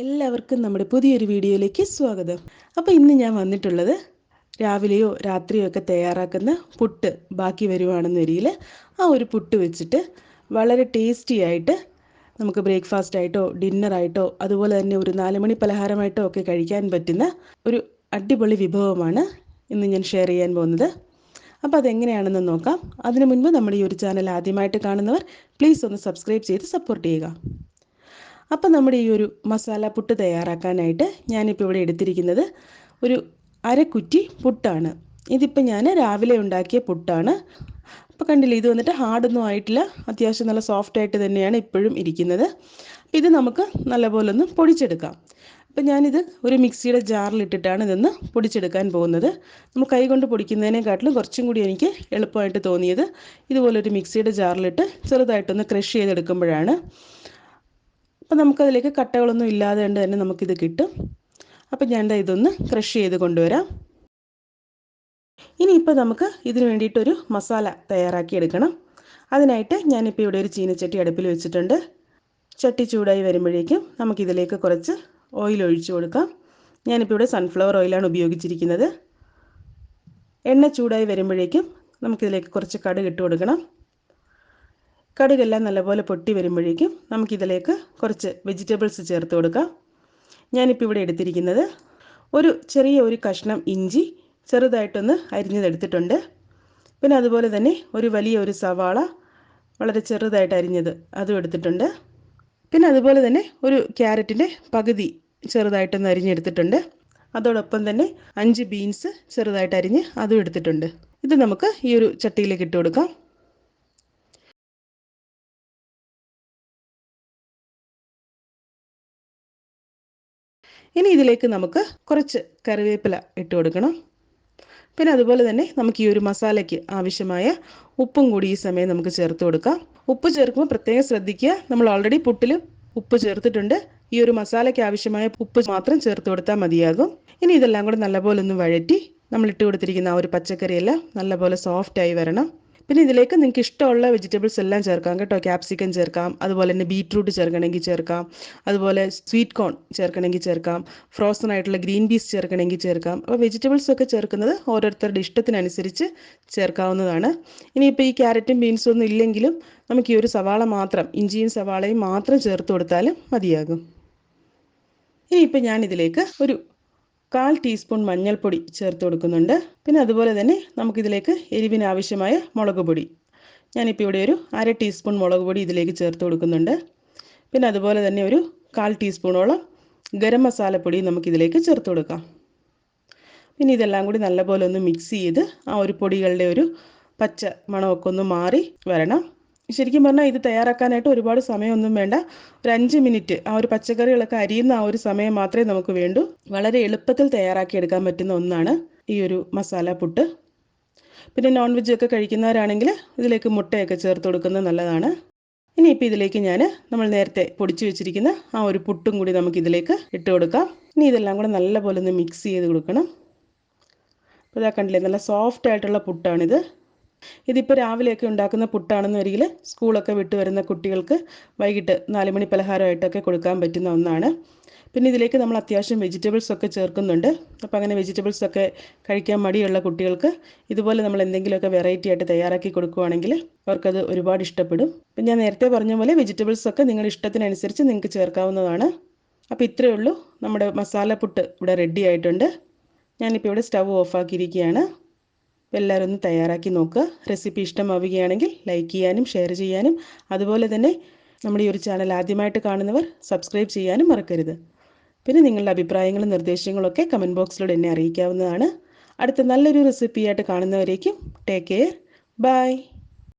എല്ലാവർക്കും നമ്മുടെ പുതിയൊരു വീഡിയോയിലേക്ക് സ്വാഗതം. അപ്പോൾ ഇന്ന് ഞാൻ വന്നിട്ടുള്ളത് രാവിലെയോ രാത്രിയോ ഒക്കെ തയ്യാറാക്കുന്ന പുട്ട് ബാക്കി വരുവാണെന്ന വരിയിൽ ആ ഒരു പുട്ട് വെച്ചിട്ട് വളരെ ടേസ്റ്റി ആയിട്ട് നമുക്ക് ബ്രേക്ക്ഫാസ്റ്റ് ആയിട്ടോ ഡിന്നറായിട്ടോ അതുപോലെ തന്നെ ഒരു നാലുമണി പലഹാരമായിട്ടോ ഒക്കെ കഴിക്കാൻ പറ്റുന്ന ഒരു അടിപൊളി വിഭവമാണ് ഇന്ന് ഞാൻ ഷെയർ ചെയ്യാൻ പോകുന്നത്. അപ്പോൾ അതെങ്ങനെയാണെന്ന് നോക്കാം. അതിനു മുൻപ് നമ്മുടെ ഈ ഒരു ചാനൽ ആദ്യമായിട്ട് കാണുന്നവർ പ്ലീസ് ഒന്ന് സബ്സ്ക്രൈബ് ചെയ്ത് സപ്പോർട്ട് ചെയ്യുക. അപ്പം നമ്മുടെ ഈ ഒരു മസാല പുട്ട് തയ്യാറാക്കാനായിട്ട് ഞാനിപ്പോൾ ഇവിടെ എടുത്തിരിക്കുന്നത് ഒരു അരക്കുറ്റി പുട്ടാണ്. ഇതിപ്പോൾ ഞാൻ രാവിലെ ഉണ്ടാക്കിയ പുട്ടാണ്. അപ്പോൾ കണ്ടില്ലേ ഇത് വന്നിട്ട് ഹാർഡൊന്നും ആയിട്ടില്ല. അത്യാവശ്യം നല്ല സോഫ്റ്റ് ആയിട്ട് തന്നെയാണ് ഇപ്പോഴും ഇരിക്കുന്നത്. അപ്പോൾ ഇത് നമുക്ക് നല്ലപോലെ ഒന്ന് പൊടിച്ചെടുക്കാം. അപ്പം ഞാനിത് ഒരു മിക്സിയുടെ ജാറിലിട്ടിട്ടാണ് ഇതൊന്ന് പൊടിച്ചെടുക്കാൻ പോകുന്നത്. നമ്മൾ കൈ കൊണ്ട് പൊടിക്കുന്നതിനെക്കാട്ടിലും കുറച്ചും കൂടി എനിക്ക് എളുപ്പമായിട്ട് തോന്നിയത് ഇതുപോലൊരു മിക്സിയുടെ ജാറിലിട്ട് ചെറുതായിട്ടൊന്ന് ക്രഷ് ചെയ്തെടുക്കുമ്പോഴാണ്. അപ്പോൾ നമുക്കതിലേക്ക് കട്ടകളൊന്നും ഇല്ലാതെ കൊണ്ട് തന്നെ നമുക്കിത് കിട്ടും. അപ്പം ഞാൻ ഇതൊന്ന് ക്രഷ് ചെയ്ത് കൊണ്ടുവരാം. ഇനിയിപ്പോൾ നമുക്ക് ഇതിന് വേണ്ടിയിട്ടൊരു മസാല തയ്യാറാക്കി എടുക്കണം. അതിനായിട്ട് ഞാനിപ്പോൾ ഇവിടെ ഒരു ചീനച്ചട്ടി അടുപ്പിൽ വെച്ചിട്ടുണ്ട്. ചട്ടി ചൂടായി വരുമ്പോഴേക്കും നമുക്കിതിലേക്ക് കുറച്ച് ഓയിൽ ഒഴിച്ചു കൊടുക്കാം. ഞാനിപ്പോൾ ഇവിടെ സൺഫ്ലവർ ഓയിലാണ് ഉപയോഗിച്ചിരിക്കുന്നത്. എണ്ണ ചൂടായി വരുമ്പോഴേക്കും നമുക്കിതിലേക്ക് കുറച്ച് കടുക് ഇട്ട് കൊടുക്കണം. കടുകെല്ലാം നല്ലപോലെ പൊട്ടി വരുമ്പോഴേക്കും നമുക്കിതിലേക്ക് കുറച്ച് വെജിറ്റബിൾസ് ചേർത്ത് കൊടുക്കാം. ഞാനിപ്പോൾ ഇവിടെ എടുത്തിരിക്കുന്നത് ഒരു ചെറിയ ഒരു കഷ്ണം ഇഞ്ചി ചെറുതായിട്ടൊന്ന് അരിഞ്ഞതെടുത്തിട്ടുണ്ട്. പിന്നെ അതുപോലെ തന്നെ ഒരു വലിയ ഒരു സവാള വളരെ ചെറുതായിട്ട് അരിഞ്ഞത് അതും എടുത്തിട്ടുണ്ട്. പിന്നെ അതുപോലെ തന്നെ ഒരു ക്യാരറ്റിന്റെ പകുതി ചെറുതായിട്ടൊന്ന് അരിഞ്ഞെടുത്തിട്ടുണ്ട്. അതോടൊപ്പം തന്നെ അഞ്ച് ബീൻസ് ചെറുതായിട്ട് അരിഞ്ഞ് അതും എടുത്തിട്ടുണ്ട്. ഇത് നമുക്ക് ഈ ഒരു ചട്ടിയിലേക്ക് ഇട്ട് കൊടുക്കാം. ഇനി ഇതിലേക്ക് നമുക്ക് കുറച്ച് കറിവേപ്പില ഇട്ട് കൊടുക്കണം. പിന്നെ അതുപോലെ തന്നെ നമുക്ക് ഈ ഒരു മസാലയ്ക്ക് ആവശ്യമായ ഉപ്പും കൂടി ഈ സമയം നമുക്ക് ചേർത്ത് കൊടുക്കാം. ഉപ്പ് ചേർക്കുമ്പോൾ പ്രത്യേകം ശ്രദ്ധിക്കുക. നമ്മൾ ഓൾറെഡി പുട്ടിൽ ഉപ്പ് ചേർത്തിട്ടുണ്ട്. ഈ ഒരു മസാലയ്ക്ക് ആവശ്യമായ ഉപ്പ് മാത്രം ചേർത്ത് കൊടുത്താൽ മതിയാകും. ഇനി ഇതെല്ലാം കൂടെ നല്ലപോലെ ഒന്ന് വഴറ്റി നമ്മൾ ഇട്ട് കൊടുത്തിരിക്കുന്ന ആ ഒരു പച്ചക്കറിയെല്ലാം നല്ലപോലെ സോഫ്റ്റായി വരണം. പിന്നെ ഇതിലേക്ക് നിങ്ങൾക്ക് ഇഷ്ടമുള്ള വെജിറ്റബിൾസ് എല്ലാം ചേർക്കാം കേട്ടോ. ക്യാപ്സിക്കം ചേർക്കാം അതുപോലെ തന്നെ ബീട്രൂട്ട് ചേർക്കണമെങ്കിൽ ചേർക്കാം അതുപോലെ സ്വീറ്റ് കോൺ ചേർക്കണമെങ്കിൽ ചേർക്കാം ഫ്രോസൺ ആയിട്ടുള്ള ഗ്രീൻ പീസ് ചേർക്കണമെങ്കിൽ ചേർക്കാം. അപ്പോൾ വെജിറ്റബിൾസ് ഒക്കെ ചേർക്കുന്നത് ഓരോരുത്തരുടെ ഇഷ്ടത്തിനനുസരിച്ച് ചേർക്കാവുന്നതാണ്. ഇനിയിപ്പോൾ ഈ ക്യാരറ്റും ബീൻസും ഒന്നും ഇല്ലെങ്കിലും നമുക്ക് ഈ ഒരു സവാള മാത്രം ഇഞ്ചിയും സവാളയും മാത്രം ചേർത്ത് കൊടുത്താലും മതിയാകും. ഇനിയിപ്പോൾ ഞാനിതിലേക്ക് ഒരു കാൽ ടീസ്പൂൺ മഞ്ഞൾപ്പൊടി ചേർത്ത് കൊടുക്കുന്നുണ്ട്. പിന്നെ അതുപോലെ തന്നെ നമുക്കിതിലേക്ക് എരിവിന് ആവശ്യമായ മുളക് പൊടി. ഞാനിപ്പോൾ ഇവിടെ ഒരു അര ടീസ്പൂൺ മുളക് പൊടി ഇതിലേക്ക് ചേർത്ത് കൊടുക്കുന്നുണ്ട്. പിന്നെ അതുപോലെ തന്നെ ഒരു കാൽ ടീസ്പൂണോളം ഗരം മസാലപ്പൊടി നമുക്കിതിലേക്ക് ചേർത്ത് കൊടുക്കാം. പിന്നെ ഇതെല്ലാം കൂടി നല്ലപോലെ ഒന്ന് മിക്സ് ചെയ്ത് ആ ഒരു പൊടികളുടെ ഒരു പച്ച മണമൊക്കെ ഒന്ന് മാറി വരണം. ശരിക്കും പറഞ്ഞാൽ ഇത് തയ്യാറാക്കാനായിട്ട് ഒരുപാട് സമയമൊന്നും വേണ്ട. ഒരു അഞ്ച് മിനിറ്റ് ആ ഒരു പച്ചക്കറികളൊക്കെ അരിയുന്ന ആ ഒരു സമയം മാത്രമേ നമുക്ക് വേണ്ടൂ. വളരെ എളുപ്പത്തിൽ തയ്യാറാക്കി എടുക്കാൻ പറ്റുന്ന ഒന്നാണ് ഈ ഒരു മസാല പുട്ട്. പിന്നെ നോൺ വെജ് ഒക്കെ കഴിക്കുന്നവരാണെങ്കിൽ ഇതിലേക്ക് മുട്ടയൊക്കെ ചേർത്ത് കൊടുക്കുന്നത് നല്ലതാണ്. ഇനിയിപ്പോൾ ഇതിലേക്ക് ഞാൻ നമ്മൾ നേരത്തെ പൊടിച്ചു വെച്ചിരിക്കുന്ന ആ ഒരു പുട്ടും കൂടി നമുക്ക് ഇതിലേക്ക് ഇട്ട് കൊടുക്കാം. ഇനി ഇതെല്ലാം കൂടെ നല്ലപോലെ ഒന്ന് മിക്സ് ചെയ്ത് കൊടുക്കണം. അപ്പോൾ ഇതാ കണ്ടില്ലേ നല്ല സോഫ്റ്റ് ആയിട്ടുള്ള പുട്ടാണിത്. ഇതിപ്പോൾ രാവിലെയൊക്കെ ഉണ്ടാക്കുന്ന പുട്ടാണെന്ന് വരികിൽ സ്കൂളൊക്കെ വിട്ട് വരുന്ന കുട്ടികൾക്ക് വൈകിട്ട് നാല് മണി പലഹാരമായിട്ടൊക്കെ കൊടുക്കാൻ പറ്റുന്ന ഒന്നാണ്. പിന്നെ ഇതിലേക്ക് നമ്മൾ അത്യാവശ്യം വെജിറ്റബിൾസ് ഒക്കെ ചേർക്കുന്നുണ്ട്. അപ്പോൾ അങ്ങനെ വെജിറ്റബിൾസ് ഒക്കെ കഴിക്കാൻ മടിയുള്ള കുട്ടികൾക്ക് ഇതുപോലെ നമ്മൾ എന്തെങ്കിലുമൊക്കെ വെറൈറ്റി ആയിട്ട് തയ്യാറാക്കി കൊടുക്കുകയാണെങ്കിൽ അവർക്കത് ഒരുപാട് ഇഷ്ടപ്പെടും. അപ്പം ഞാൻ നേരത്തെ പറഞ്ഞ പോലെ വെജിറ്റബിൾസ് ഒക്കെ നിങ്ങളുടെ ഇഷ്ടത്തിനനുസരിച്ച് നിങ്ങൾക്ക് ചേർക്കാവുന്നതാണ്. അപ്പോൾ ഇത്രയേ ഉള്ളൂ. നമ്മുടെ മസാല പുട്ട് ഇവിടെ റെഡി ആയിട്ടുണ്ട്. ഞാനിപ്പോൾ ഇവിടെ സ്റ്റവ് ഓഫാക്കിയിരിക്കുകയാണ് എല്ലാവരും ഒന്ന് തയ്യാറാക്കി നോക്കുക റെസിപ്പി ഇഷ്ടമാവുകയാണെങ്കിൽ ലൈക്ക് ചെയ്യാനും ഷെയർ ചെയ്യാനും അതുപോലെ തന്നെ നമ്മുടെ ഈ ഒരു ചാനൽ ആദ്യമായിട്ട് കാണുന്നവർ സബ്സ്ക്രൈബ് ചെയ്യാനും മറക്കരുത്. പിന്നെ നിങ്ങളുടെ അഭിപ്രായങ്ങളും നിർദ്ദേശങ്ങളൊക്കെ കമന്റ് ബോക്സിലൂടെ എന്നെ അറിയിക്കാവുന്നതാണ്. അടുത്ത നല്ലൊരു റെസിപ്പിയായിട്ട് കാണുന്നവരേക്കും ടേക്ക് കെയർ ബൈ